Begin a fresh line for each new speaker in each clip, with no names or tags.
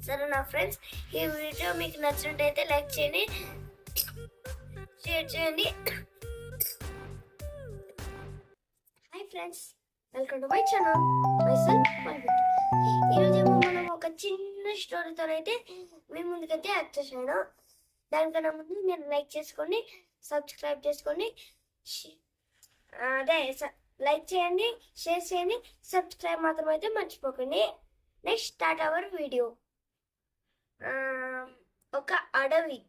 సరే నా ఫ్రెండ్స్ ఈ వీడియో మీకు నచ్చినట్టయితే లైక్ చేయండి షేర్ చేయండి. Hi friends welcome to my channel మైసెల్ ఈరోజు మనం ఒక చిన్న స్టోరీతో అయితే మీ ముందుకైతే వచ్చేసాను దానికన్నా ముందు మీరు లైక్ చేసుకోండి సబ్స్క్రైబ్ చేసుకోండి షే- అదే లైక్ చేయండి షేర్ చేయండి సబ్స్క్రైబ్ మాత్రం అయితే మర్చిపోకండి. నెక్స్ట్ స్టార్ట్ అవర్ వీడియో ఒక అడవి.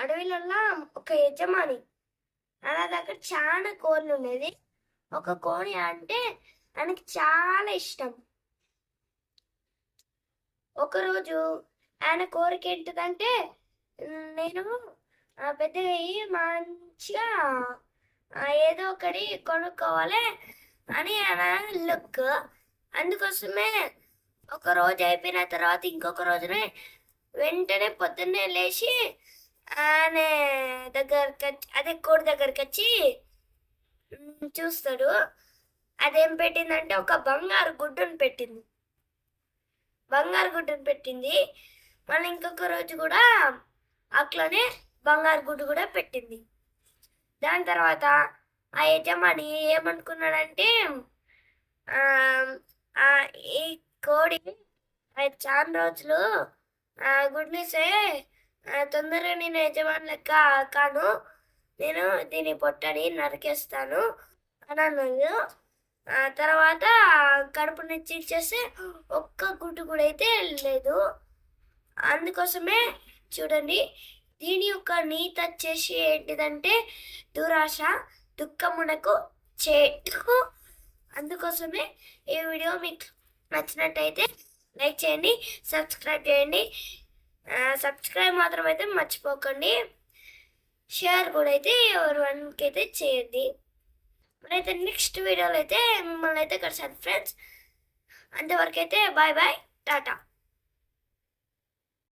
అడవిలలో ఒక యజమాని. అలా దగ్గర చాలా కోళ్ళు ఉండేది. ఒక కోడి అంటే ఆయనకి చాలా ఇష్టం. ఒకరోజు ఆయన కోరిక ఏంటిదంటే నేను పెద్దగా అయ్యి మంచిగా ఏదో ఒకటి కొనుక్కోవాలి అని ఆయన లుక్. అందుకోసమే ఒక రోజు అయిపోయిన తర్వాత ఇంకొక రోజునే వెంటనే పొద్దున్నే లేచి ఆమె దగ్గరికి అదే కోడి దగ్గరికి వచ్చి చూస్తాడు. అదేం పెట్టిందంటే ఒక బంగారు గుడ్డును పెట్టింది. బంగారు గుడ్డును పెట్టింది. మళ్ళీ ఇంకొక రోజు కూడా అట్లనే బంగారు గుడ్డు కూడా పెట్టింది. దాని తర్వాత ఆ యజమాని ఏమనుకున్నాడంటే ఈ కోడి చాలా రోజులు గుడ్ గుడ్నిసే తొందరగా నేను యజమాని లెక్క కాను నేను దీని పొట్టని నరికేస్తాను అని అన్నాడు తర్వాత కడుపు నుంచి ఇచ్చేస్తే ఒక్క గుడ్డు కూడా అయితే లేదు. అందుకోసమే చూడండి దీని యొక్క నీత వచ్చేసి ఏంటిదంటే దురాశ దుఃఖమునకు చేటు అందుకోసమే ఈ వీడియో మీకు నచ్చినట్టయితే లైక్ చేయండి సబ్స్క్రైబ్ చేయండి. సబ్స్క్రైబ్ మాత్రం అయితే మర్చిపోకండి. షేర్ కూడా అయితే ఎవరి వన్కి అయితే చేయండి. మరైతే నెక్స్ట్ వీడియోలో అయితే మిమ్మల్ని అయితే కలిసాను ఫ్రెండ్స్. అంతవరకు అయితే బాయ్ బాయ్ టాటా.